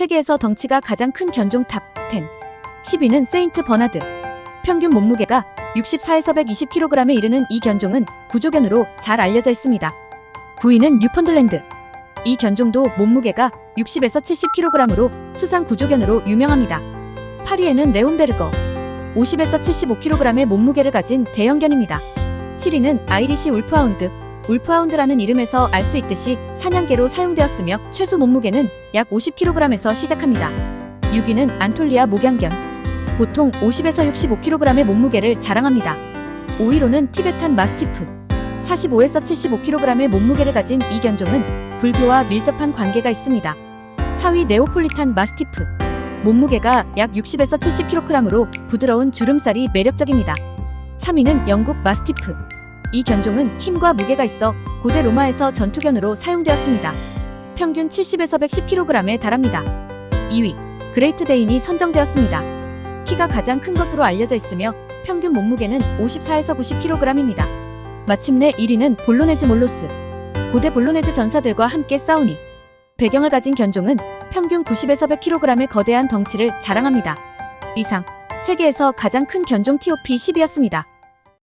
세계에서 덩치가 가장 큰 견종 탑 10. 10위는 세인트 버나드. 평균 몸무게가 64에서 120kg에 이르는 이 견종은 구조견으로 잘 알려져 있습니다. 9위는 뉴펀들랜드. 이 견종도 몸무게가 60에서 70kg으로 수상 구조견으로 유명합니다. 8위에는 레온베르거. 50에서 75kg의 몸무게를 가진 대형견입니다. 7위는 아이리시 울프하운드. 울프하운드라는 이름에서 알 수 있듯이 사냥개로 사용되었으며 최소 몸무게는 약 50kg에서 시작합니다. 6위는 안톨리아 목양견. 보통 50에서 65kg의 몸무게를 자랑합니다. 5위로는 티베탄 마스티프. 45에서 75kg의 몸무게를 가진 이 견종은 불교와 밀접한 관계가 있습니다. 4위 네오폴리탄 마스티프. 몸무게가 약 60에서 70kg으로 부드러운 주름살이 매력적입니다. 3위는 영국 마스티프. 이 견종은 힘과 무게가 있어 고대 로마에서 전투견으로 사용되었습니다. 평균 70에서 110kg에 달합니다. 2위, 그레이트 데인이 선정되었습니다. 키가 가장 큰 것으로 알려져 있으며 평균 몸무게는 54에서 90kg입니다. 마침내 1위는 볼로네즈 몰로스. 고대 볼로네즈 전사들과 함께 싸우니 배경을 가진 견종은 평균 90에서 100kg의 거대한 덩치를 자랑합니다. 이상 세계에서 가장 큰 견종 TOP 10이었습니다.